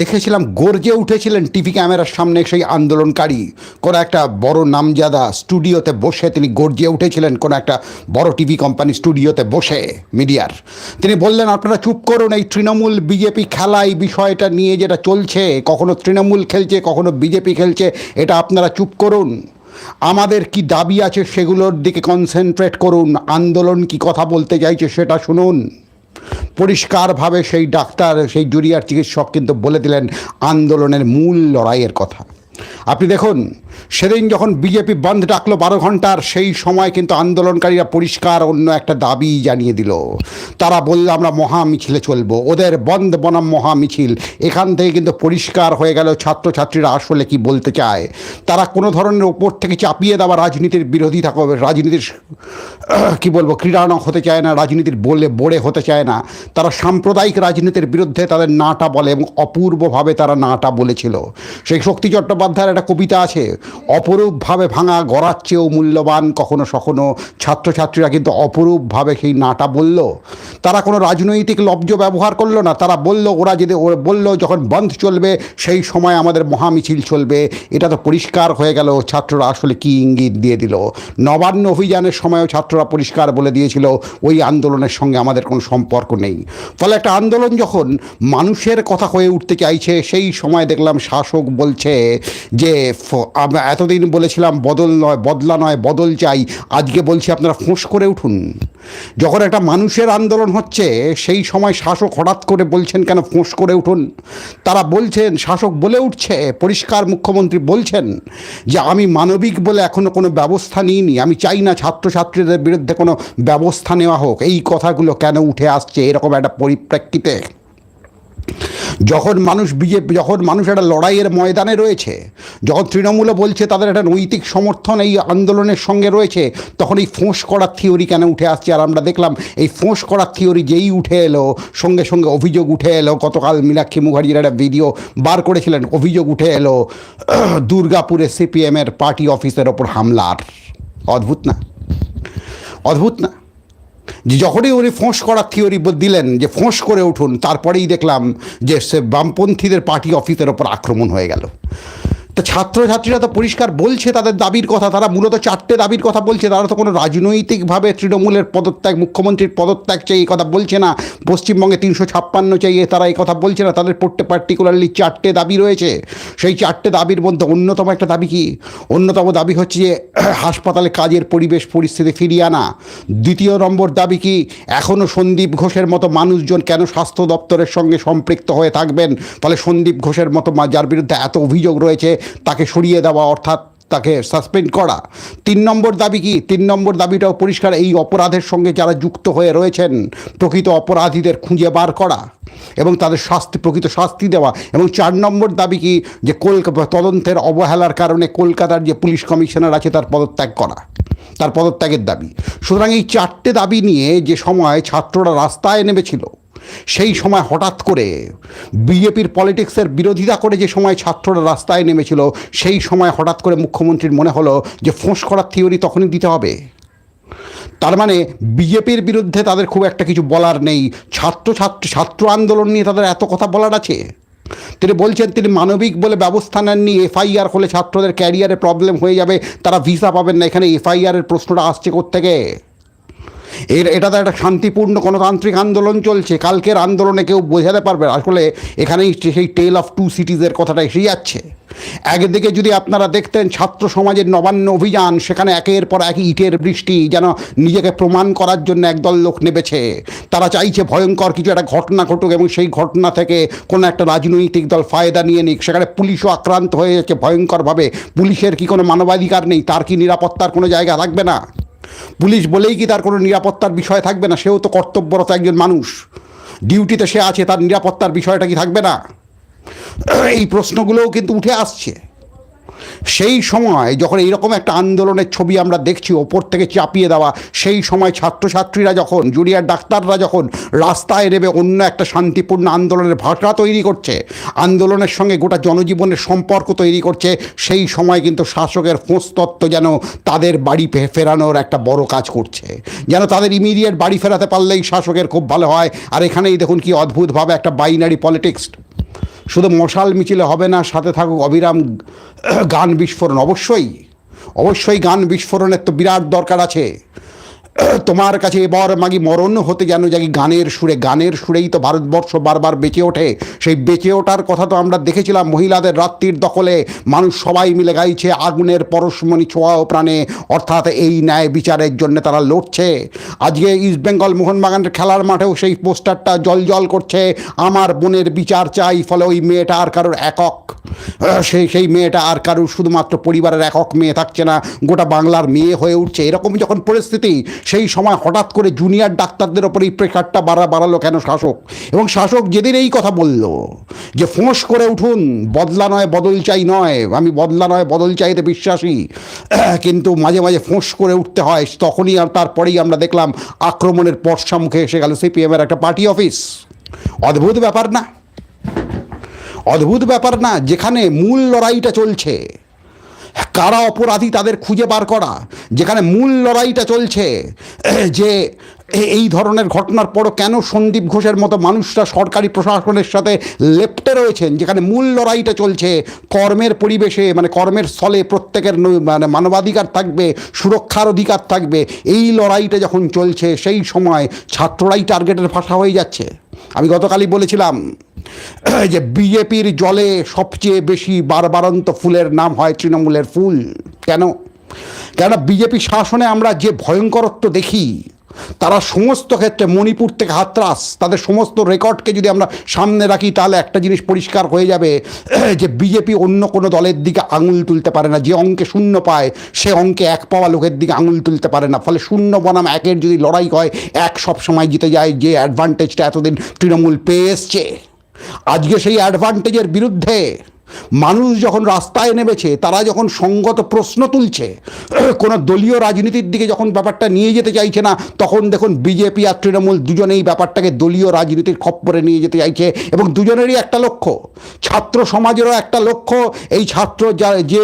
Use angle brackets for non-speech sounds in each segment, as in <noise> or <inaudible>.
দেখেছিলাম গর্জে উঠেছিলেন টিভি ক্যামেরার সামনে সেই আন্দোলনকারী। কোনো একটা বড় নামজাদা স্টুডিওতে বসে তিনি গর্জে উঠেছিলেন, কোনো একটা বড় টিভি কোম্পানি স্টুডিওতে বসে মিডিয়ার। তিনি বললেন, আপনারা চুপ করুন, এই তৃণমূল বিজেপি খেলা, এই বিষয়টা নিয়ে যেটা চলছে, কখনো তৃণমূল খেলছে, কখনো বিজেপি খেলছে, এটা আপনারা চুপ করুন। আমাদের কি দাবি আছে সেগুলোর দিকে কনসেন্ট্রেট করুন, আন্দোলন কি কথা বলতে চাইছে সেটা শুনুন। পরিষ্কারভাবে সেই ডাক্তার সেই জুরিয়ার চিকিৎসক কিন্তু বলে দিলেন আন্দোলনের মূল লড়াইয়ের কথা। আপনি দেখুন, সেদিন যখন বিজেপি বন্ধ ডাকলো বারো ঘণ্টার, সেই সময় কিন্তু আন্দোলনকারীরা পরিষ্কার অন্য একটা দাবি জানিয়ে দিল। তারা বলল, আমরা মহা মিছিলে চলবো। ওদের বন্ধ বনাম মহা মিছিল এখান থেকে কিন্তু পরিষ্কার হয়ে গেল ছাত্রছাত্রীরা আসলে কি বলতে চায়। তারা কোনো ধরনের ওপর থেকে চাপিয়ে দেওয়া রাজনীতির বিরোধী থাকো, রাজনীতির, কি বলব, ক্রীড়ানক হতে চায় না, রাজনীতির বলে বড়ে হতে চায় না। তারা সাম্প্রদায়িক রাজনীতির বিরুদ্ধে তাদের নাটা বলে এবং অপূর্বভাবে তারা নাটা বলেছিল। সেই শক্তি চট্টোপাধ্যায়ের একটা কবিতা আছে, অপরূপভাবে ভাঙা গড়ার চেয়েও মূল্যবান কখনো সখনো ছাত্রছাত্রীরা কিন্তু অপরূপভাবে সেই নাটা বলল। তারা কোনো রাজনৈতিক লব্জ ব্যবহার করল না, তারা বলল, ওরা যদি বলল যখন বন্ধ চলবে, সেই সময় আমাদের মহামিছিল চলবে। এটা তো পরিষ্কার হয়ে গেল, ছাত্ররা আসলে কি ইঙ্গিত দিয়ে দিল? নবান্ন অভিযানের সময়ও ছাত্ররা পরিষ্কার বলে দিয়েছিল, ওই আন্দোলনের সঙ্গে আমাদের কোনো সম্পর্ক নেই। ফলে একটা আন্দোলন যখন মানুষের কথা হয়ে উঠতে চাইছে, সেই সময় দেখলাম শাসক বলছে যে আমরা এতদিন বলেছিলাম বদল নয়, বদলা নয়, বদল চাই, আজকে বলছি আপনারা ফোঁস করে উঠুন। যখন একটা মানুষের আন্দোলন হচ্ছে, সেই সময় শাসক হঠাৎ করে বলছেন, কেন ফোঁস করে উঠুন? তারা বলছেন, শাসক বলে উঠছে, পরিষ্কার মুখ্যমন্ত্রী বলছেন যে, আমি মানবিক বলে এখনও কোনো ব্যবস্থা নিইনি, আমি চাই না ছাত্রছাত্রীদের বিরুদ্ধে কোনো ব্যবস্থা নেওয়া হোক। এই কথাগুলো কেন উঠে আসছে, এরকম একটা পরিপ্রেক্ষিতে যখন মানুষ বিজেপি যখন মানুষ একটা লড়াইয়ের ময়দানে রয়েছে, যখন তৃণমূলে বলছে তাদের একটা নৈতিক সমর্থন এই আন্দোলনের সঙ্গে রয়েছে, তখন এই ফোঁস করার থিওরি কেন উঠে আসছে? আর আমরা দেখলাম এই ফোঁস করার থিওরি যেই উঠে এলো, সঙ্গে সঙ্গে অভিযোগ উঠে এলো, গতকাল মীনাক্ষী মুখার্জির একটা ভিডিও বার করেছিলেন, অভিযোগ উঠে এলো, দুর্গাপুরে সিপিএমের পার্টি অফিসের ওপর হামলার। অদ্ভুত না? অদ্ভুত না? যে যখনই উনি ফোঁস করার থিওরি দিলেন, যে ফোঁস করে উঠুন, তারপরেই দেখলাম যে সে বামপন্থীদের পার্টি অফিসের ওপর আক্রমণ হয়ে গেল। তো ছাত্রছাত্রীরা তো পরিষ্কার বলছে তাদের দাবির কথা, তারা মূলত চারটে দাবির কথা বলছে। তারা তো কোনো রাজনৈতিকভাবে তৃণমূলের পদত্যাগ, মুখ্যমন্ত্রীর পদত্যাগ চাই এই কথা বলছে না। পশ্চিমবঙ্গে তিনশো ছাপ্পান্ন চাইয়ে তারা এই কথা বলছে না। তাদের পড়তে পার্টিকুলারলি চারটে দাবি রয়েছে। সেই চারটে দাবির মধ্যে অন্যতম একটা দাবি কি? অন্যতম দাবি হচ্ছে যে <clears throat> হাসপাতালে কাজের পরিবেশ পরিস্থিতি ফিরিয়ে আনা। দ্বিতীয় নম্বর দাবি কি? এখনও সন্দীপ ঘোষের মতো মানুষজন কেন স্বাস্থ্য দপ্তরের সঙ্গে সম্পৃক্ত হয়ে থাকবেন? ফলে সন্দীপ ঘোষের মতো যার বিরুদ্ধে এত অভিযোগ রয়েছে তাকে সরিয়ে দেওয়া অর্থাৎ তাকে সাসপেন্ড করা। তিন নম্বর দাবি কি? তিন নম্বর দাবিটাও পরিষ্কার, এই অপরাধের সঙ্গে যারা যুক্ত হয়ে রয়েছেন, প্রকৃত অপরাধীদের খুঁজে বার করা এবং তাদের শাস্তি, প্রকৃত শাস্তি দেওয়া এবং চার নম্বর দাবি কি? যে কলকাতা তদন্তের অবহেলার কারণে কলকাতার যে পুলিশ কমিশনার আছে, তার পদত্যাগ করা। তার পদত্যাগের দাবি। সুতরাং এই চারটে দাবি নিয়ে যে সময় ছাত্ররা রাস্তায় নেমেছিল সেই সময় হঠাৎ করে বিজেপির পলিটিক্সের বিরোধিতা করে যে সময় ছাত্ররা রাস্তায় নেমেছিল, সেই সময় হঠাৎ করে মুখ্যমন্ত্রীর মনে হলো যে ফোঁস করার থিওরি তখনই দিতে হবে। তার মানে বিজেপির বিরুদ্ধে তাদের খুব একটা কিছু বলার নেই। ছাত্র ছাত্র ছাত্র আন্দোলন নিয়ে তাদের এত কথা বলার আছে? তিনি বলছেন তিনি মানবিক বলে ব্যবস্থা নেননি, এফআইআর হলে ছাত্রদের ক্যারিয়ারে প্রবলেম হয়ে যাবে, তারা ভিসা পাবেন না, এখানে এফআইআরের প্রশ্নটা আসছে কোত্থেকে? এর এটা তো একটা শান্তিপূর্ণ গণতান্ত্রিক আন্দোলন চলছে। কালকের আন্দোলনে কেউ বোঝাতে পারবে। আসলে এখানেই সেই টেল অফ টু সিটিজের কথাটা এসে যাচ্ছে। একদিকে যদি আপনারা দেখতেন ছাত্র সমাজের নবান্ন অভিযান, সেখানে একের পর এক ইটের বৃষ্টি যেন নিজেকে প্রমাণ করার জন্য একদল লোক নেবেছে তারা চাইছে ভয়ঙ্কর কিছু একটা ঘটনা ঘটুক এবং সেই ঘটনা থেকে কোনো একটা রাজনৈতিক দল ফায়দা নিয়ে নিক। সেখানে পুলিশও আক্রান্ত হয়ে যাচ্ছে ভয়ঙ্করভাবে। পুলিশের কি কোনো মানবাধিকার নেই? তার কি নিরাপত্তার কোনো জায়গা থাকবে না? পুলিশ বলেই কি তার কোনো নিরাপত্তার বিষয় থাকবে না? সেও তো কর্তব্যরত একজন মানুষ। ডিউটিতে সে আছে, তার নিরাপত্তার বিষয়টা কি থাকবে না? এই প্রশ্নগুলোও কিন্তু উঠে আসছে। সেই সময় যখন এইরকম একটা আন্দোলনের ছবি আমরা দেখছি, ওপর থেকে চাপিয়ে দেওয়া, সেই সময় ছাত্রছাত্রীরা যখন, জুনিয়র ডাক্তাররা যখন রাস্তায় নেবে অন্য একটা শান্তিপূর্ণ আন্দোলনের ভাষা তৈরি করছে, আন্দোলনের সঙ্গে গোটা জনজীবনের সম্পর্ক তৈরি করছে, সেই সময় কিন্তু শাসকের তত্ত্ব যেন তাদের বাড়ি ফেরানোর একটা বড় কাজ করছে। যেন তাদের ইমিডিয়েট বাড়ি ফেরাতে পারলেই শাসকের খুব ভালো হয়। আর এখানেই দেখুন কি অদ্ভুতভাবে একটা বাইনারি পলিটিক্স শুধু মশাল মিছিলে হবে না, সাথে থাকুক অবিরাম গান বিস্ফোরণ। অবশ্যই অবশ্যই গান বিস্ফোরণের তো বিরাট দরকার আছে। তোমার কাছে এবার মাগি মরণ হতে যেন জাগি গানের সুরে, গানের সুরেই তো ভারতবর্ষ বারবার বেঁচে ওঠে। সেই বেঁচে ওঠার কথা তো আমরা দেখেছিলাম মহিলাদের রাত্রির দখলে। মানুষ সবাই মিলে গাইছে আগুনের পরশমণি ছোঁয়া ও প্রাণে। অর্থাৎ এই ন্যায় বিচারের জন্য তারা লড়ছে। আজকে ইস্ট বেঙ্গল মোহনবাগানের খেলার মাঠেও সেই পোস্টারটা জল জল করছে। আমার বোনের বিচার চাই, ফলে ওই মেয়েটা আর কারোর একক। সেই সেই মেয়েটা আর কারোর শুধুমাত্র পরিবারের একক মেয়ে থাকছে না, গোটা বাংলার মেয়ে হয়ে উঠছে। এরকম যখন পরিস্থিতি সেই সময় হঠাৎ করে জুনিয়র ডাক্তারদের ওপর এই প্রেশারটা বাড়া, বাড়ালো কেন শাসক? এবং শাসক যেদিন এই কথা বলল যে, ফোঁস করে উঠুন, বদলা নয়, বদল চাই নয়, আমি বদলা নয়, বদল চাইতে বিশ্বাসী। <clears throat> কিন্তু মাঝে মাঝে ফোঁস করে উঠতে হয়, তখনই আর তারপরেই আমরা দেখলাম আক্রমণের পর্ষা মুখে এসে গেল সিপিএমের একটা পার্টি অফিস অদ্ভুত ব্যাপার না। অদ্ভুত ব্যাপার না, যেখানে মূল লড়াইটা চলছে। কারা অপরাধী তাদের খুঁজে বার করা? যেখানে মূল লড়াইটা চলছে। যে এই ধরনের ঘটনার পরও কেন সন্দীপ ঘোষের মতো মানুষরা সরকারি প্রশাসনের সাথে লেপ্টে রয়েছেন? যেখানে মূল লড়াইটা চলছে, কর্মের পরিবেশে মানে কর্মের স্থলে প্রত্যেকের মানে মানবাধিকার থাকবে, সুরক্ষার অধিকার থাকবে। এই লড়াইটা যখন চলছে, সেই সময় ছাত্ররাই টার্গেটের ভাষা হয়ে যাচ্ছে। আমি গতকালই বলেছিলাম যে বিজেপির জলে সবচেয়ে বেশি বারবারন্ত ফুলের নাম হয় তৃণমূলের ফুল। কেন? কেন বিজেপি শাসনে আমরা যে ভয়ঙ্করত্ব দেখি তারা সমস্ত ক্ষেত্রে মণিপুর থেকে হাতরাস, তাদের সমস্ত রেকর্ডকে যদি আমরা সামনে রাখি, তাহলে একটা জিনিস পরিষ্কার হয়ে যাবে, <clears throat> যে বিজেপি অন্য কোনো দলের দিকে আঙুল তুলতে পারে না, যে অঙ্কে শূন্য পায়, সে অঙ্কে এক পাওয়া লোকের দিকে আঙুল তুলতে পারে না। ফলে শূন্য বনাম একের যদি লড়াই হয়, এক সব সময় জিতে যায়, যে অ্যাডভান্টেজটা এতদিন তৃণমূল পেয়ে এসছে আজকে সেই অ্যাডভান্টেজের বিরুদ্ধে মানুষ যখন রাস্তায় নেমেছে, তারা যখন সঙ্গত প্রশ্ন তুলছে, <clears throat> কোনো দলীয় রাজনীতির দিকে যখন ব্যাপারটা নিয়ে যেতে চাইছে না, তখন দেখুন বিজেপি আর তৃণমূল দুজনেই ব্যাপারটাকে দলীয় রাজনীতির খপ্পরে নিয়ে যেতে চাইছে এবং দুজনেরই একটা লক্ষ্য। ছাত্র সমাজেরও একটা লক্ষ্য, এই ছাত্র যা, যে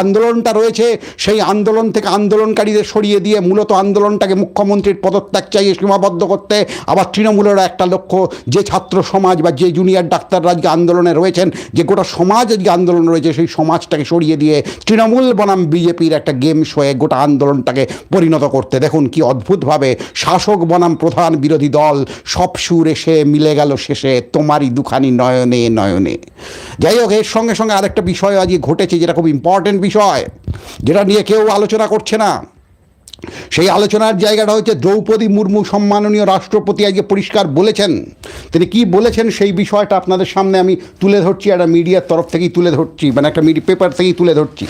আন্দোলনটা রয়েছে, সেই আন্দোলন থেকে আন্দোলনকারীদের সরিয়ে দিয়ে মূলত আন্দোলনটাকে মুখ্যমন্ত্রীর পদত্যাগ চাইয়ে সীমাবদ্ধ করতে, আবার তৃণমূলেরও একটা লক্ষ্য, যে ছাত্র সমাজ বা যে জুনিয়র ডাক্তাররা আজকে আন্দোলনে রয়েছেন, যে গোটা সমাজ আজকে আন্দোলন রয়েছে, সেই সমাজটাকে সরিয়ে দিয়ে তৃণমূল বনাম বিজেপির একটা গেম শোয়ে গোটা আন্দোলনটাকে পরিণত করতে। দেখুন কি অদ্ভুতভাবে শাসক বনাম প্রধান বিরোধী দল সব সুর এসে মিলে গেল শেষে, তোমারই দুখানি নয়নে নয়নে। যাই হোক, এর সঙ্গে সঙ্গে আরেকটা বিষয় আজকে ঘটেছে যেটা খুব ইম্পর্টেন্ট বিষয়, যেটা নিয়ে কেউ আলোচনা করছে না। সেই আলোচনার জায়গাটা হচ্ছে দ্রৌপদী মুর্মু সম্মাননীয় রাষ্ট্রপতি আজকে পরিষ্কার বলেছেন। তিনি কি বলেছেন সেই বিষয়টা আপনাদের সামনে আমি তুলে ধরছি, একটা মিডিয়ার তরফ থেকেই তুলে ধরছি মানে একটা মিডিয়া পেপার থেকেই তুলে ধরছি।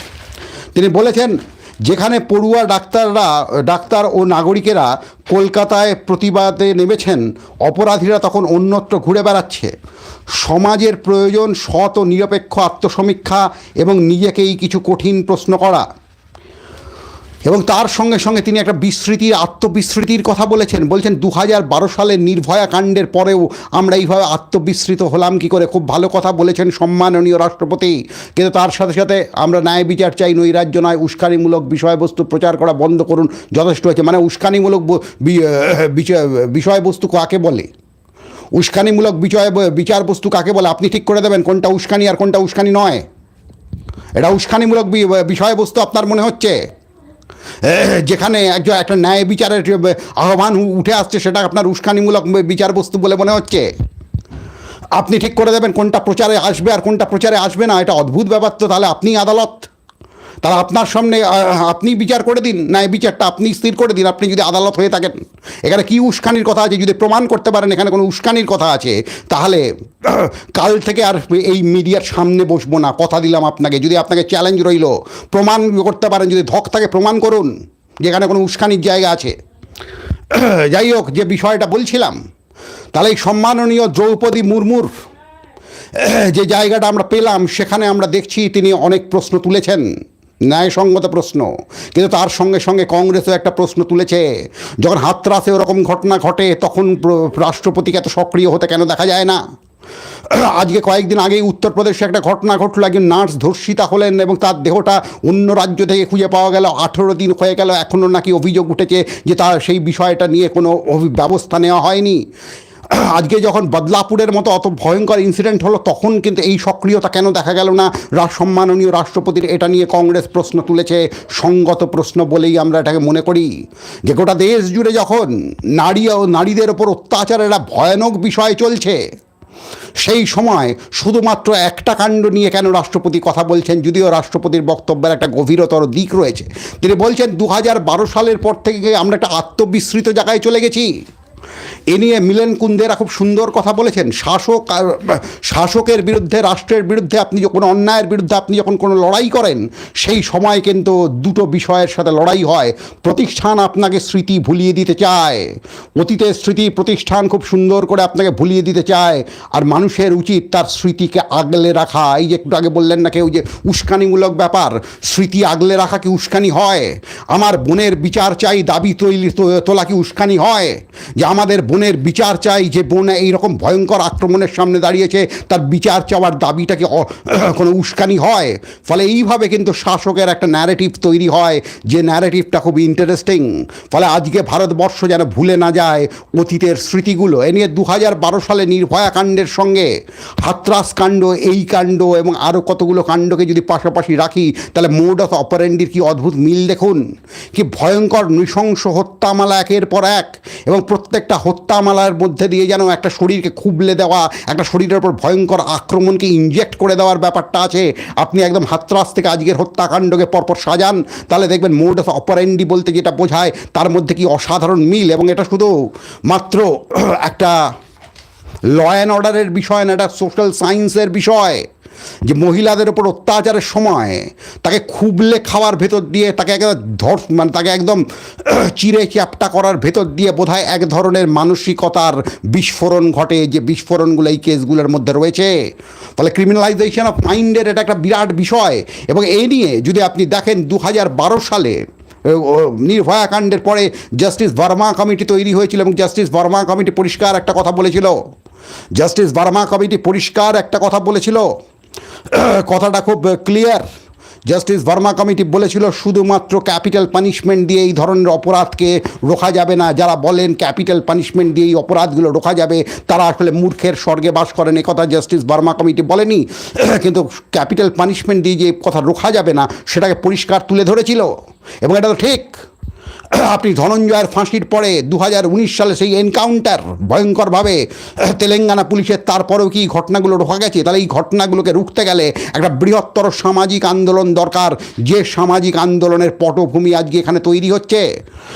তিনি বলেছেন, যেখানে পড়ুয়া ডাক্তাররা, ডাক্তার ও নাগরিকেরা কলকাতায় প্রতিবাদে নেমেছেন, অপরাধীরা তখন অন্যত্র ঘুরে বেড়াচ্ছে। সমাজের প্রয়োজন সৎ ও নিরপেক্ষ আত্মসমীক্ষা এবং নিজেকেই কিছু কঠিন প্রশ্ন করা। এবং তার সঙ্গে সঙ্গে তিনি একটা বিস্মৃতির আত্মবিস্মৃতির কথা বলেছেন। বলছেন দু হাজার বারো সালের নির্ভয়া কাণ্ডের পরেও আমরা এইভাবে আত্মবিস্মৃত হলাম, কি করে? খুব ভালো কথা বলেছেন সম্মাননীয় রাষ্ট্রপতি। কিন্তু তার সাথে সাথে আমরা ন্যায় বিচার চাই নৈরাজ্য নয়, উস্কানিমূলক বিষয়বস্তু প্রচার করা বন্ধ করুন, যথেষ্ট হয়েছে। মানে উস্কানিমূলক বিষয়বস্তু কাকে বলে? উস্কানিমূলক বিষয় বিচারবস্তু কাকে বলে? আপনি ঠিক করে দেবেন কোনটা উস্কানি আর কোনটা উস্কানি নয়। এটা উস্কানিমূলক বিষয়বস্তু আপনার মনে হচ্ছে? যেখানে একজন একটা ন্যায় বিচারের আহ্বান উঠে আসছে, সেটা আপনার উস্কানিমূলক বিচারবস্তু বলে মনে হচ্ছে? আপনি ঠিক করে দেবেন কোনটা প্রচারে আসবে আর কোনটা প্রচারে আসবে না, এটা অদ্ভুত ব্যাপার তো, তাহলে আপনি আদালত তাহলে আপনার সামনে আপনি বিচার করে দিন ন্যায় বিচারটা আপনি স্থির করে দিন, আপনি যদি আদালত হয়ে থাকেন। এখানে কি উস্কানির কথা আছে? যদি প্রমাণ করতে পারেন, এখানে কোনো উস্কানির কথা আছে, তাহলে কাল থেকে আর এই মিডিয়ার সামনে বসবো না, কথা দিলাম আপনাকে। যদি আপনাকে চ্যালেঞ্জ রইল, প্রমাণ করতে পারেন, যদি ধক থাকে, প্রমাণ করুন যেখানে কোনো উস্কানির জায়গা আছে। <clears throat> যাই হোক, যে বিষয়টা বলছিলাম, তাহলে এই সম্মাননীয় দ্রৌপদী মুর্মুর, <clears throat> যে জায়গাটা আমরা পেলাম, সেখানে আমরা দেখছি তিনি অনেক প্রশ্ন তুলেছেন। ন্যায়সঙ্গত প্রশ্ন। কিন্তু তার সঙ্গে সঙ্গে কংগ্রেসও একটা প্রশ্ন তুলেছে। যখন হাতরাসে ওরকম ঘটনা ঘটে, তখন রাষ্ট্রপতিকে এত সক্রিয় হতে কেন দেখা যায় না? আজকে কয়েকদিন আগেই উত্তরপ্রদেশে একটা ঘটনা ঘটলো, একজন নার্স ধর্ষিতা হলেন এবং তার দেহটা অন্য রাজ্য থেকে খুঁজে পাওয়া গেল। আঠেরো দিন হয়ে গেল, এখনও নাকি অভিযোগ উঠেছে যে তার সেই বিষয়টা নিয়ে কোনো ব্যবস্থা নেওয়া হয়নি। <clears throat> আজকে যখন বদলাপুরের মতো অত ভয়ঙ্কর ইনসিডেন্ট হলো, তখন কিন্তু এই সক্রিয়তা কেন দেখা গেল না? সম্মাননীয় রাষ্ট্রপতির এটা নিয়ে কংগ্রেস প্রশ্ন তুলেছে, সঙ্গত প্রশ্ন বলেই আমরা এটাকে মনে করি। যে গোটা দেশ জুড়ে যখন নারী ও নারীদের ওপর অত্যাচারের একটা ভয়ানক বিষয় চলছে, সেই সময় শুধুমাত্র একটা কাণ্ড নিয়ে কেন রাষ্ট্রপতি কথা বলছেন? যদিও রাষ্ট্রপতির বক্তব্যের একটা গভীরতর দিক রয়েছে। তিনি বলছেন দু হাজার বারো সালের পর থেকে আমরা একটা আত্মবিস্মৃত জায়গায় চলে গেছি। এ নিয়ে মিলেন কুন্দেরা খুব সুন্দর কথা বলেছেন। শাসক শাসকের বিরুদ্ধে, রাষ্ট্রের বিরুদ্ধে আপনি যখন অন্যায়ের বিরুদ্ধে আপনি যখন কোনো লড়াই করেন, সেই সময় কিন্তু দুটো বিষয়ের সাথে লড়াই হয়। প্রতিষ্ঠান আপনাকে স্মৃতি ভুলিয়ে দিতে চায়। অতীতের স্মৃতি প্রতিষ্ঠান খুব সুন্দর করে আপনাকে ভুলিয়ে দিতে চায়। আর মানুষের উচিত তার স্মৃতিকে আগলে রাখা। এই যে একটু আগে বললেন না কেউ যে উস্কানিমূলক ব্যাপার, স্মৃতি আগলে রাখা কি উস্কানি হয়? আমার বোনের বিচার চাই, দাবি তৈরি তোলা কি উস্কানি হয়? যে আমাদের বোনের বিচার চাই যে বোন এইরকম ভয়ঙ্কর আক্রমণের সামনে দাঁড়িয়েছে, তার বিচার চাওয়ার দাবিটা কি <clears throat> কোনো উস্কানি হয়? ফলে এইভাবে কিন্তু শাসকের একটা ন্যারেটিভ তৈরি হয় যে ন্যারেটিভটা খুব ইন্টারেস্টিং ফলে আজকে ভারতবর্ষ যেন ভুলে না যায় অতীতের স্মৃতিগুলো। এ নিয়ে দু হাজার বারো সালে নির্ভয়া কাণ্ডের সঙ্গে হাতরাস কাণ্ড, এই কাণ্ড এবং আরও কতগুলো কাণ্ডকে যদি পাশাপাশি রাখি, তাহলে মোড অফ অপারেন্ডির কি অদ্ভুত মিল দেখুন? কি ভয়ঙ্কর নৃশংস হত্যামালা একের পর এক এবং প্রত্যেকটা হত্যামালার মধ্যে দিয়ে যেন একটা শরীরকে খুবলে দেওয়া, একটা শরীরের উপর ভয়ঙ্কর আক্রমণকে ইনজেক্ট করে দেওয়ার ব্যাপারটা আছে। আপনি একদম হাতরাস থেকে আজকের হত্যাকাণ্ডকে পরপর সাজান, তাহলে দেখবেন মোড অফ অপারেন্ডি বলতে যেটা বোঝায়, তার মধ্যে কি অসাধারণ মিল এবং এটা শুধু মাত্র <clears throat> একটা ল অ্যান্ড অর্ডারের বিষয় না, এটা সোশ্যাল সায়েন্সের বিষয়। যে মহিলাদের ওপর অত্যাচারের সময় তাকে খুবলে খাওয়ার ভেতর দিয়ে তাকে একদম ধর মানে তাকে একদম <clears throat> চিরে চ্যাপটা করার ভেতর দিয়ে বোধহয় এক ধরনের মানসিকতার বিস্ফোরণ ঘটে যে বিস্ফোরণগুলো এই কেসগুলোর মধ্যে রয়েছে। ফলে ক্রিমিনালাইজেশন অফ মাইন্ডের এটা একটা বিরাট বিষয় এবং এই নিয়ে যদি আপনি দেখেন দু হাজার বারো সালে নির্ভয়া কাণ্ডের পরে জাস্টিস ভার্মা কমিটি তৈরি হয়েছিল এবং জাস্টিস ভার্মা কমিটি পরিষ্কার একটা কথা বলেছিল। জাস্টিস ভার্মা কমিটি পরিষ্কার একটা কথা বলেছিল। <clears throat> কথাটা খুব ক্লিয়ার জাস্টিস ভার্মা কমিটি বলেছিল, শুধুমাত্র ক্যাপিটাল পানিশমেন্ট দিয়ে এই ধরনের অপরাধকে রোখা যাবে না। যারা বলেন ক্যাপিটাল পানিশমেন্ট দিয়ে এই অপরাধগুলো রোখা যাবে, তারা আসলে মূর্খের স্বর্গে বাস করেন। কথা জাস্টিস ভার্মা কমিটি বলেনি। <clears throat> কিন্তু ক্যাপিটাল পানিশমেন্ট দিয়ে যে কথা রোখা যাবে না, সেটাকে পরিষ্কার তুলে ধরেছিল। এবং এটা তো ঠিক। <clears throat> আপনি ধনঞ্জয়ের ফাঁসির পরে দু হাজার উনিশ সালে সেই এনকাউন্টার ভয়ঙ্করভাবে <clears throat> তেলেঙ্গানা পুলিশের তারপরেও কি ঘটনাগুলো রোখা গেছে? তাহলে এই ঘটনাগুলোকে রুখতে গেলে একটা বৃহত্তর সামাজিক আন্দোলন দরকার। যে সামাজিক আন্দোলনের পটভূমি আজকে এখানে তৈরি হচ্ছে।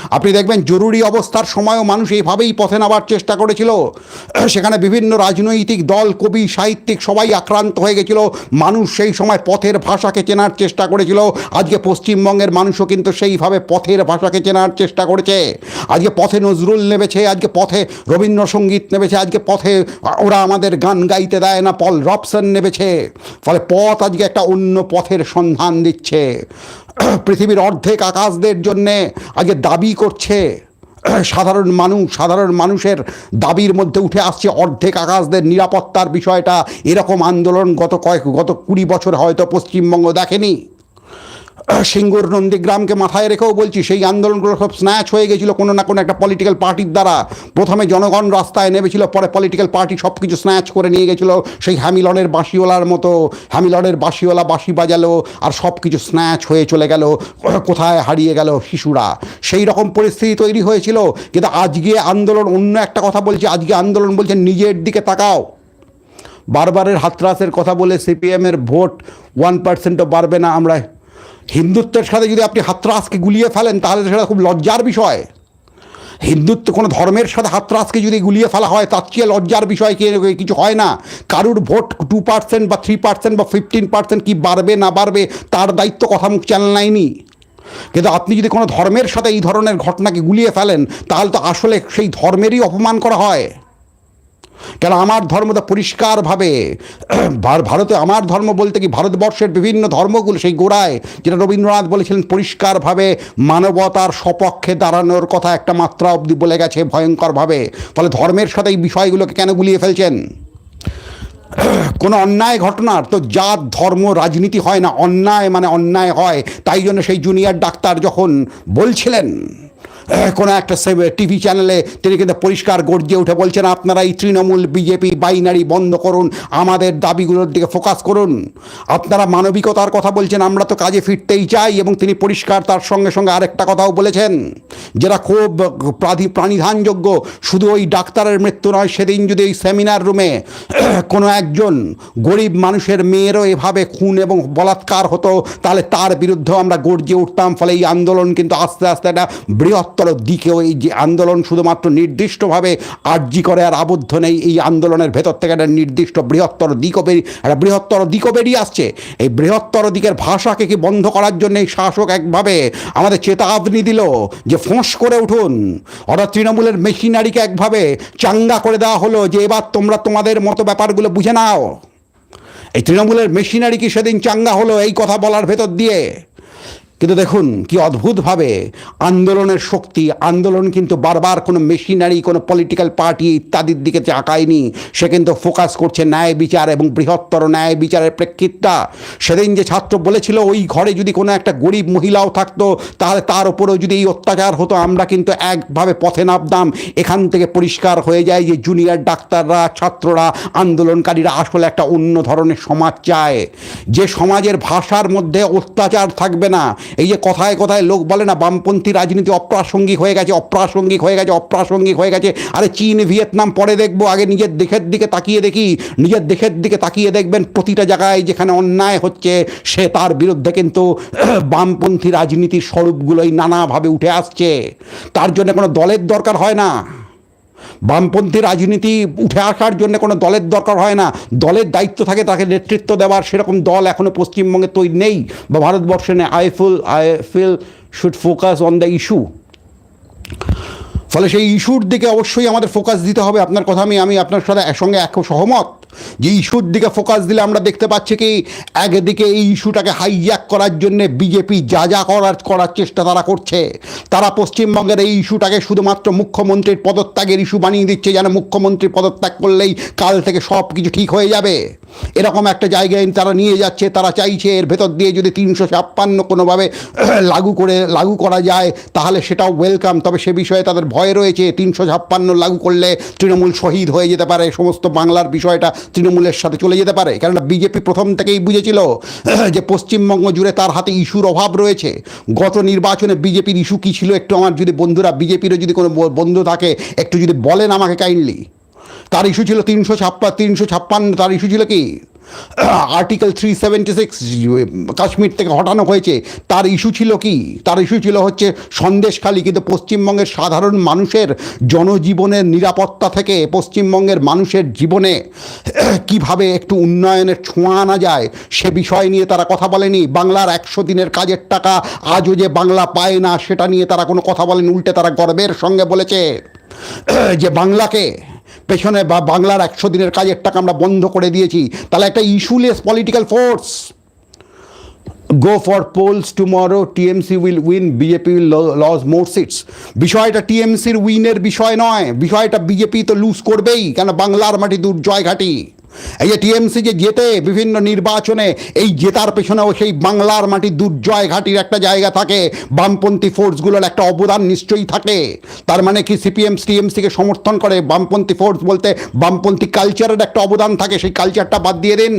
আপনি দেখবেন জরুরি অবস্থার সময়ও মানুষ এইভাবেই পথে নামার চেষ্টা করেছিল। <clears throat> সেখানে বিভিন্ন রাজনৈতিক দল, কবি, সাহিত্যিক সবাই আক্রান্ত হয়ে গেছিল। মানুষ সেই সময় পথের ভাষাকে চেনার চেষ্টা করেছিল। আজকে পশ্চিমবঙ্গের মানুষও কিন্তু সেইভাবে পথের ভাষাকে চেনার চেষ্টা করেছে। আজকে পথে নজরুল নেমেছে, আজকে পথে রবীন্দ্রসঙ্গীত নেমেছে, আজকে পথে ওরা আমাদের গান গাইতে দেয় না, পল রবসন নেমেছে। ফলে পথ আজকে একটা অন্য পথের সন্ধান দিচ্ছে। পৃথিবীর অর্ধেক আকাশদের জন্যে আজকে দাবি করছে। সাধারণ মানুষ, সাধারণ মানুষের দাবির মধ্যে উঠে আসছে অর্ধেক আকাশদের নিরাপত্তার বিষয়টা। এরকম আন্দোলন গত কয়েক, গত কুড়ি বছর হয়তো পশ্চিমবঙ্গ দেখেনি। সিঙ্গুর নন্দীগ্রামকে মাথায় রেখেও বলছি, সেই আন্দোলনগুলো সব স্ন্যাচ হয়ে গেছিল কোনো না কোনো একটা পলিটিক্যাল পার্টির দ্বারা। প্রথমে জনগণ রাস্তায় নেমেছিল, পরে পলিটিক্যাল পার্টি সব কিছু স্ন্যাচ করে নিয়ে গেছিল। সেই হ্যামিলনের বাঁশিওয়ালার মতো হ্যামিলনের বাঁশিওয়ালা বাঁশি বাজালো আর সব কিছু স্ন্যাচ হয়ে চলে গেল, কোথায় হারিয়ে গেল শিশুরা। সেই রকম পরিস্থিতি তৈরি হয়েছিল, কিন্তু আজকে আন্দোলন অন্য একটা কথা বলছে, আজকে আন্দোলন বলছে নিজের দিকে তাকাও। বারবারের হাতরাসের কথা বলে সিপিএমের ভোট ওয়ান পার্সেন্টও বাড়বে না, আমরা হিন্দুত্বের সাথে যদি আপনি হাতরাসকে গুলিয়ে ফেলেন, তাহলে সেটা খুব লজ্জার বিষয়। হিন্দুত্ব কোনো ধর্মের সাথে হাতরাসকে যদি গুলিয়ে ফেলা হয়, তার চেয়ে লজ্জার বিষয় কিছু হয় না। কারুর ভোট টু পার্সেন্ট বা থ্রি পার্সেন্ট বা ফিফটিন পার্সেন্ট কি বাড়বে, না বাড়বে, তার দায়িত্ব কথা মুখ চ্যানেল নেয়নি কিন্তু আপনি যদি কোনো ধর্মের সাথে এই ধরনের ঘটনাকে গুলিয়ে ফেলেন, তাহলে তো আসলে সেই ধর্মেরই অপমান করা হয়। কেন আমার ধর্ম তো পরিষ্কারভাবে <clears throat> ভারতে আমার ধর্ম বলতে কি ভারতবর্ষের বিভিন্ন ধর্মগুলো সেই গোড়ায়, যেটা রবীন্দ্রনাথ বলেছিলেন পরিষ্কারভাবে মানবতার সপক্ষে দাঁড়ানোর কথা একটা মাত্রা অবধি বলে গেছে ভয়ঙ্করভাবে। ফলে ধর্মের সাথে এই বিষয়গুলোকে কেন গুলিয়ে ফেলছেন? <clears throat> কোনো অন্যায় ঘটনার তো জাত ধর্ম রাজনীতি হয় না, অন্যায় মানে অন্যায় হয়, তাই জন্য সেই জুনিয়র ডাক্তার যখন বলছিলেন কোনো একটা টিভি চ্যানেলে তিনি কিন্তু পরিষ্কার গর্জে উঠে বলছেন, আপনারা এই তৃণমূল বিজেপি বাইনারি বন্ধ করুন, আমাদের দাবিগুলোর দিকে ফোকাস করুন। আপনারা মানবিকতার কথা বলছেন, আমরা তো কাজে ফিরতেই চাই। এবং তিনি পরিষ্কার তার সঙ্গে সঙ্গে আরেকটা কথাও বলেছেন, যেটা খুব প্রাণিধানযোগ্য। শুধু ওই ডাক্তারের মৃত্যু নয়, সেদিন যদি ওই সেমিনার রুমে <clears throat> কোনো একজন গরিব মানুষের মেয়েরও এভাবে খুন এবং বলাৎকার হতো, তাহলে তার বিরুদ্ধেও আমরা গর্জে উঠতাম। ফলে এই আন্দোলন কিন্তু আস্তে আস্তে একটা বৃহত্তর দিকেও এই যে আন্দোলন শুধুমাত্র নির্দিষ্টভাবে আর্জি করে আর আবদ্ধ নেই, এই আন্দোলনের ভেতর থেকে একটা নির্দিষ্ট বৃহত্তর দিকও বেরিয়ে একটা বৃহত্তর দিকও বেরিয়ে আসছে। এই বৃহত্তর দিকের ভাষাকে কি বন্ধ করার জন্য এই শাসক একভাবে আমাদের চেতাবনি দিল যে ফোঁস করে উঠুন? অর্থাৎ তৃণমূলের মেশিনারিকে একভাবে চাঙ্গা করে দেওয়া হলো যে এবার তোমরা তোমাদের মতো ব্যাপারগুলো বুঝে নাও। এই তৃণমূলের মেশিনারি কি সেদিন চাঙ্গা হলো এই কথা বলার ভেতর দিয়ে? কিন্তু দেখুন, কি অদ্ভুতভাবে আন্দোলনের শক্তি, আন্দোলন কিন্তু বারবার কোনো মেশিনারি, কোনো পলিটিক্যাল পার্টি ইত্যাদির দিকে চাকায়নি সে কিন্তু ফোকাস করছে ন্যায় বিচার এবং বৃহত্তর ন্যায় বিচারের প্রেক্ষিতটা। সেদিন যে ছাত্র বলেছিল, ওই ঘরে যদি কোনো একটা গরিব মহিলাও থাকতো, তাহলে তার উপরেও যদি এই অত্যাচার হতো, আমরা কিন্তু একভাবে পথে নামতাম। এখান থেকে পরিষ্কার হয়ে যায় যে জুনিয়র ডাক্তাররা, ছাত্ররা, আন্দোলনকারীরা আসলে একটা অন্য ধরনের সমাজ চায়। যে সমাজের ভাষার মধ্যে অত্যাচার থাকবে না এই যে কথায় কথায় লোক বলে না, বামপন্থী রাজনীতি অপ্রাসঙ্গিক হয়ে গেছে, অপ্রাসঙ্গিক হয়ে গেছে, অপ্রাসঙ্গিক হয়ে গেছে। আরে চীন, ভিয়েতনাম পরে দেখব, আগে নিজের দেশের দিকে তাকিয়ে দেখি। নিজের দেশের দিকে তাকিয়ে দেখবেন প্রতিটা জায়গায় যেখানে অন্যায় হচ্ছে, সে তার বিরুদ্ধে কিন্তু <clears throat> বামপন্থী রাজনীতির স্বরূপগুলোই নানাভাবে উঠে আসছে। তার জন্য কোনো দলের দরকার হয় না। বামপন্থী রাজনীতি উঠে আসার জন্য কোনো দলের দরকার হয় না। দলের দায়িত্ব থাকে, তাকে নেতৃত্ব দেওয়ার। সেরকম দল এখনও পশ্চিমবঙ্গে তৈরি নেই বা ভারতবর্ষে নেই। I full I feel should focus on the issue ফলে সেই ইস্যুর দিকে অবশ্যই আমাদের ফোকাস দিতে হবে। আপনার কথা আমি আমি আপনার সাথে একসঙ্গে এক সহমত যে ইস্যুর দিকে ফোকাস দিলে আমরা দেখতে পাচ্ছি কি, একদিকে এই ইস্যুটাকে হাইজ্যাক করার জন্যে বিজেপি যা যা করার করার চেষ্টা তারা করছে। তারা পশ্চিমবঙ্গের এই ইস্যুটাকে শুধুমাত্র মুখ্যমন্ত্রীর পদত্যাগের ইস্যু বানিয়ে দিচ্ছে, যেন মুখ্যমন্ত্রী পদত্যাগ করলেই কাল থেকে সব কিছু ঠিক হয়ে যাবে। এরকম একটা জায়গায় তারা নিয়ে যাচ্ছে, তারা চাইছে এর ভেতর দিয়ে যদি তিনশো ছাপ্পান্ন কোনোভাবে <clears throat> লাগু করে, লাগু করা যায়, তাহলে সেটাও ওয়েলকাম তবে সে বিষয়ে তাদের ভয় রয়েছে, তিনশো ছাপ্পান্ন লাগু করলে তৃণমূল শহীদ হয়ে যেতে পারে। সমস্ত বাংলার বিষয়টা তৃণমূলের সাথে চলে যেতে পারে। কেননা বিজেপি প্রথম থেকেই বুঝেছিল <clears throat> যে পশ্চিমবঙ্গ জুড়ে তার হাতে ইস্যুর অভাব রয়েছে। গত নির্বাচনে বিজেপির ইস্যু কী ছিল একটু আমার যদি বন্ধুরা, বিজেপিরও যদি কোনো বন্ধু থাকে, একটু যদি বলেন আমাকে কাইন্ডলি। তার ইস্যু ছিল তিনশো ছাপ্পা তিনশো ছাপ্পান্ন, তার ইস্যু ছিল কি? Article three seventy six Kashmir থেকে হটানো হয়েছে। তার ইস্যু ছিল কি? তার ইস্যু ছিল হচ্ছে সন্দেশখালী, কিন্তু পশ্চিমবঙ্গের সাধারণ মানুষের জনজীবনের নিরাপত্তা থেকে পশ্চিমবঙ্গের মানুষের জীবনে <coughs> কীভাবে একটু উন্নয়নের ছোঁয়া আনা যায়, সে বিষয় নিয়ে তারা কথা বলেনি। বাংলার একশো দিনের কাজের টাকা আজও যে বাংলা পায় না, সেটা নিয়ে তারা কোনো কথা বলেনি। উল্টে তারা গর্বের সঙ্গে বলেছে <coughs> যে বাংলাকে পেছনে বা বাংলার একশো দিনের কাজের টাকা আমরা বন্ধ করে দিয়েছি। তাহলে একটা issueless political force go for polls tomorrow TMC will win BJP will lose more seats বিষয়টা টিএমসির উইনের বিষয় নয়, বিষয়টা বিজেপি তো লুজ করবেই, কেন বাংলার মাটি দুর্জয় ঘাটি। এই যে টিএমসি যে জেতে বিভিন্ন নির্বাচনে, এই জেতার পেছনেও সেই বাংলার মাটি দুর্জয় ঘাটির একটা জায়গা থাকে। বামপন্থী ফোর্সগুলোর একটা অবদান নিশ্চয়ই থাকে। তার মানে কি সিপিএম টিএমসিকে সমর্থন করে? বামপন্থী ফোর্স বলতে বামপন্থী কালচারের একটা অবদান থাকে, সেই কালচারটা বাদ দিয়ে দিন।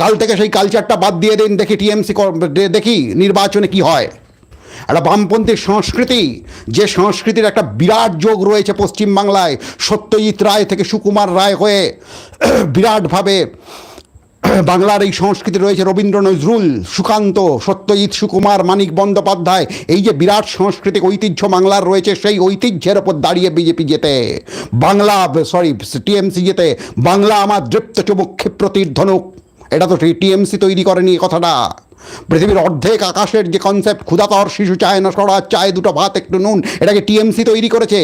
কাল থেকে সেই কালচারটা বাদ দিয়ে দিন, দেখি টিএমসি দেখি নির্বাচনে কি হয়। একটা বামপন্থী সংস্কৃতি, যে সংস্কৃতির একটা বিরাট যোগ রয়েছে পশ্চিমবাংলায়, সত্যজিৎ রায় থেকে সুকুমার রায় হয়ে <clears throat> বিরাটভাবে বাংলার এই সংস্কৃতি রয়েছে রবীন্দ্র নজরুল, সুকান্ত, সত্যজিৎ, সুকুমার, মানিক বন্দ্যোপাধ্যায়। এই যে বিরাট সাংস্কৃতিক ঐতিহ্য বাংলার রয়েছে, সেই ঐতিহ্যের ওপর দাঁড়িয়ে বিজেপি যেতে বাংলা সরি টিএমসি যেতে বাংলা আমার দৃপ্ত চমুক ক্ষিপ্রতির ধনুক। এটা তো টিএমসি তৈরি করেনি কথাটা। পৃথিবীর অর্ধেক আকাশের যে কনসেপ্ট ক্ষুধাতর শিশু চায় না, সরা চায়, দুটো ভাত, একটু নুন এটাকে টিএমসি তৈরি করেছে?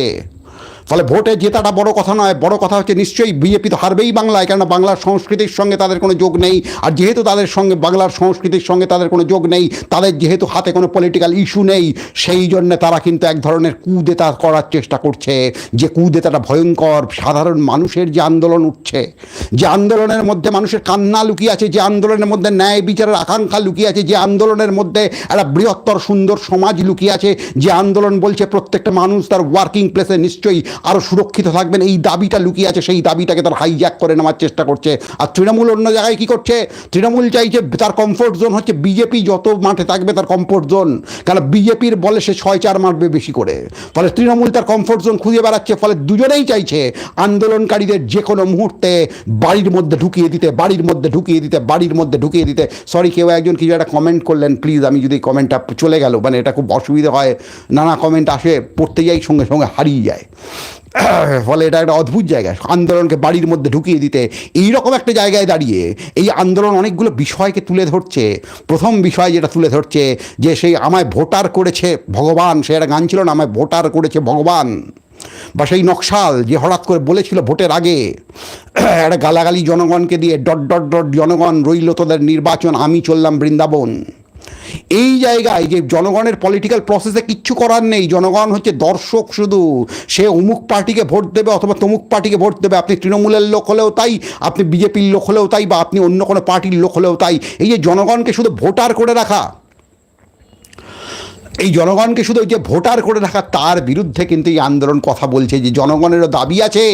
ফলে ভোটে জেতাটা বড় কথা নয়, বড় কথা হচ্ছে নিশ্চয়ই বিজেপি তো হারবেই বাংলায়, কেননা বাংলার সংস্কৃতির সঙ্গে তাদের কোনো যোগ নেই। আর যেহেতু তাদের সঙ্গে, বাংলার সংস্কৃতির সঙ্গে তাদের কোনো যোগ নেই, তাদের যেহেতু হাতে কোনো পলিটিক্যাল ইস্যু নেই, সেই জন্য তারা কিন্তু এক ধরনের কুদেতা করার চেষ্টা করছে। যে কুদেতাটা ভয়ঙ্কর, সাধারণ মানুষের যে আন্দোলন উঠছে, যে আন্দোলনের মধ্যে মানুষের কান্না লুকিয়ে আছে, যে আন্দোলনের মধ্যে ন্যায় বিচারের আকাঙ্ক্ষা লুকিয়ে আছে, যে আন্দোলনের মধ্যে একটা বৃহত্তর সুন্দর সমাজ লুকিয়ে আছে, যে আন্দোলন বলছে প্রত্যেকটা মানুষ তার ওয়ার্কিং প্লেসে নিশ্চয়ই আরও সুরক্ষিত থাকবেন। এই দাবিটা লুকিয়ে আছে, সেই দাবিটাকে তার হাইজ্যাক করে নেওয়ার চেষ্টা করছে। আর তৃণমূল অন্য জায়গায় কী করছে? তৃণমূল চাইছে, তার কমফোর্ট জোন হচ্ছে বিজেপি যত মাঠে থাকবে তার কমফোর্ট জোন কারণ বিজেপির বলে সে ছয়, চার মারবে বেশি করে। ফলে তৃণমূল তার কমফোর্ট জোন খুঁজে বেড়াচ্ছে, ফলে দুজনেই চাইছে আন্দোলনকারীদের যে কোনো মুহূর্তে বাড়ির মধ্যে ঢুকিয়ে দিতে, বাড়ির মধ্যে ঢুকিয়ে দিতে, বাড়ির মধ্যে ঢুকিয়ে দিতে। সরি কেউ একজন কিছু একটা কমেন্ট করলেন প্লিজ আমি যদি কমেন্টটা চলে গেল মানে এটা খুব অসুবিধা হয়, নানা কমেন্ট আসে, পড়তে যাই সঙ্গে সঙ্গে হারিয়ে যায়। <coughs> ফলে এটা একটা অদ্ভুত জায়গা। আন্দোলনকে বাড়ির মধ্যে ঢুকিয়ে দিতে এই রকম একটা জায়গায় দাঁড়িয়ে এই আন্দোলন অনেকগুলো বিষয়কে তুলে ধরছে। প্রথম বিষয় যেটা তুলে ধরছে যে সেই আমায় ভোটার করেছে ভগবান, সে একটা গান ছিল না, আমায় ভোটার করেছে ভগবান। বা সেই নকশাল যে হঠাৎ করে বলেছিল ভোটের আগে, <coughs> একটা গালাগালি জনগণকে দিয়ে ডট ডট ডট জনগণ রইল তোদের নির্বাচন, আমি চললাম বৃন্দাবন। এই জায়গায় যে জনগণের পলিটিক্যাল প্রসেসে কিচ্ছু করার নেই, জনগণ হচ্ছে দর্শক শুধু। সে অমুক পার্টিকে ভোট দেবে অথবা তমুক পার্টিকে ভোট দেবে, আপনি তৃণমূলের লোক হলেও তাই, আপনি বিজেপির লোক হলেও তাই বা আপনি অন্য কোনো পার্টির লোক হলেও তাই। এই যে জনগণকে শুধু ভোটার করে রাখা এই জনগণকে শুধু ওই যে ভোটার করে রাখা, তার বিরুদ্ধে কিন্তু এই আন্দোলন কথা বলছে। যে জনগণেরও দাবি আছে,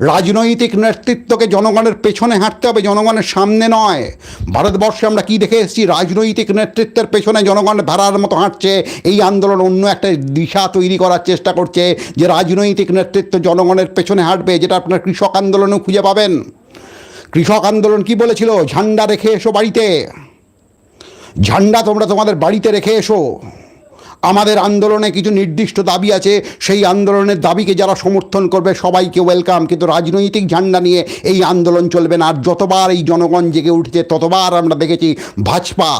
রাজনৈতিক নেতৃত্বকে জনগণের পেছনে হাঁটতে হবে, জনগণের সামনে নয়। ভারতবর্ষে আমরা কি দেখে এসেছি? রাজনৈতিক নেতৃত্বের পেছনে জনগণ ভেড়ার মতো হাঁটছে, এই আন্দোলন অন্য একটা দিশা তৈরি করার চেষ্টা করছে, যে রাজনৈতিক নেতৃত্ব জনগণের পেছনে হাঁটবে, যেটা আপনার কৃষক আন্দোলনেও খুঁজে পাবেন। কৃষক আন্দোলন কি বলেছিল? ঝান্ডা রেখে এসো বাড়িতে। ঝান্ডা তোমরা তোমাদের বাড়িতে রেখে এসো। আমাদের আন্দোলনে কিছু নির্দিষ্ট দাবি আছে, সেই আন্দোলনের দাবিকে যারা সমর্থন করবে সবাইকে ওয়েলকাম কিন্তু রাজনৈতিক ঝান্ডা নিয়ে এই আন্দোলন চলবে না, আর যতবার এই জনগণ জেগে উঠছে, ততবার আমরা দেখেছি ভাজপা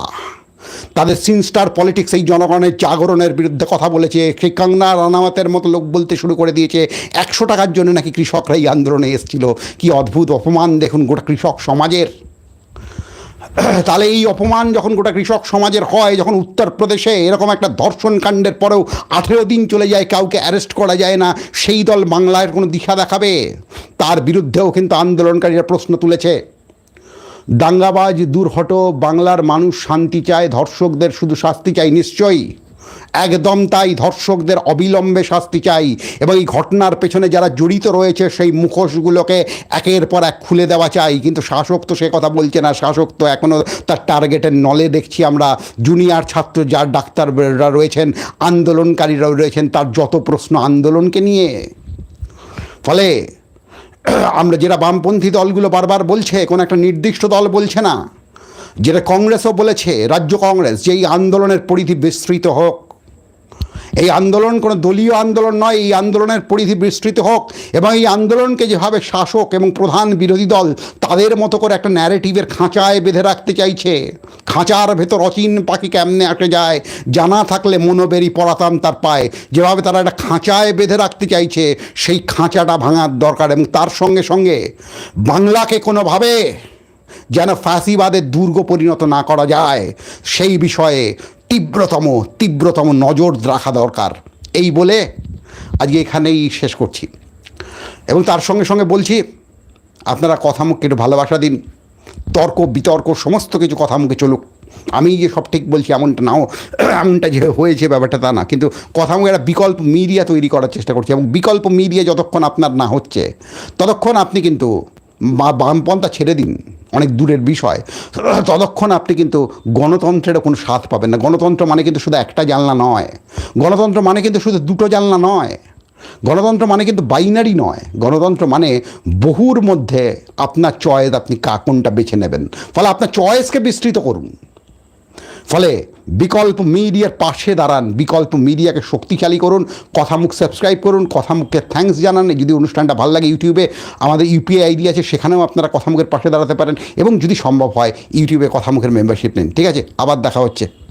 তাদের সিনস্টার পলিটিক্স এই জনগণের জাগরণের বিরুদ্ধে কথা বলেছে। সেই কাংনা রানাওয়াতের মতো লোক বলতে শুরু করে দিয়েছে, একশো টাকার জন্য নাকি কৃষকরা এই আন্দোলনে এসেছিল। কি অদ্ভুত অপমান দেখুন গোটা কৃষক সমাজের। <clears throat> তাহলে এই অপমান যখন গোটা কৃষক সমাজের হয়, যখন উত্তরপ্রদেশে এরকম একটা ধর্ষণ কাণ্ডের পরেও আঠেরো দিন চলে যায়, কাউকে অ্যারেস্ট করা যায় না, সেই দল বাংলার কোনো দিশা দেখাবে? তার বিরুদ্ধেও কিন্তু আন্দোলনকারীরা প্রশ্ন তুলেছে। দাঙ্গাবাজ দূর হটো বাংলার মানুষ শান্তি চায়, ধর্ষকদের শুধু শাস্তি চায় নিশ্চয়ই। একদম তাই ধর্ষকদের অবিলম্বে শাস্তি চাই এবং এই ঘটনার পেছনে যারা জড়িত রয়েছে সেই মুখোশগুলোকে একের পর এক খুলে দেওয়া চাই। কিন্তু শাসক তো সে কথা বলছে না। শাসক তো এখনও তার টার্গেটের নলে দেখছি আমরা। জুনিয়র ছাত্র যার ডাক্তাররা রয়েছেন আন্দোলনকারীরাও রয়েছেন, তার যত প্রশ্ন আন্দোলনকে নিয়ে। ফলে আমরা যেটা বামপন্থী দলগুলো বারবার বলছে, কোনো একটা নির্দিষ্ট দল বলছে না। যেটা কংগ্রেসও বলেছে, রাজ্য কংগ্রেস, যে এই আন্দোলনের পরিধি বিস্তৃত হোক। এই আন্দোলন কোনো দলীয় আন্দোলন নয়, এই আন্দোলনের পরিধি বিস্তৃত হোক এবং এই আন্দোলনকে যেভাবে শাসক এবং প্রধান বিরোধী দল তাদের মতো করে একটা ন্যারেটিভের খাঁচায় বেঁধে রাখতে চাইছে, খাঁচার ভেতর অচিন পাখি কেমনে আটকে যায়, জানা থাকলে মনোবেরি পড়াতাম তার পায়। যেভাবে তারা একটা খাঁচায় বেঁধে রাখতে চাইছে, সেই খাঁচাটা ভাঙার দরকার এবং তার সঙ্গে সঙ্গে বাংলাকে কোনোভাবে যেন ফাঁসিবাদের দুর্গ পরিণত না করা যায়, সেই বিষয়ে তীব্রতম তীব্রতম নজর রাখা দরকার। এই বলে আজকে এখানেই শেষ করছি। এবং তার সঙ্গে সঙ্গে বলছি, আপনারা কথা মুখকে একটু ভালোবাসা দিন। তর্ক, বিতর্ক, সমস্ত কিছু কথা মুখে চলুক। আমি যে সব ঠিক বলছি, এমনটা নাও, এমনটা যে হয়েছে ব্যাপারটা তা না। কিন্তু কথা মুখে একটা বিকল্প মিডিয়া তৈরি করার চেষ্টা করছি। এবং বিকল্প মিডিয়া যতক্ষণ আপনার না হচ্ছে, ততক্ষণ আপনি কিন্তু বামপন্থা ছেড়ে দিন, অনেক দূরের বিষয়। ততক্ষণ আপনি কিন্তু গণতন্ত্রেরও কোনো স্বাদ পাবেন না। গণতন্ত্র মানে কিন্তু শুধু একটা জানলা নয়। গণতন্ত্র মানে কিন্তু শুধু দুটো জানলা নয়। গণতন্ত্র মানে কিন্তু বাইনারি নয়। গণতন্ত্র মানে বহুর মধ্যে আপনার চয়েস আপনি কোনটা বেছে নেবেন। ফলে আপনার চয়েসকে বিস্তৃত করুন। ফলে বিকল্প মিডিয়ার পাশে দাঁড়ান, বিকল্প মিডিয়াকে শক্তিশালী করুন কথামুখ সাবস্ক্রাইব করুন কথামুখকে থ্যাংকস জানান। যদি অনুষ্ঠানটা ভালো লাগে ইউটিউবে আমাদের ইউপিআই আইডি আছে, সেখানেও আপনারা কথামুখের পাশে দাঁড়াতে পারেন। এবং যদি সম্ভব হয় ইউটিউবে কথামুখের মেম্বারশিপ নিন। ঠিক আছে? আবার দেখা হচ্ছে।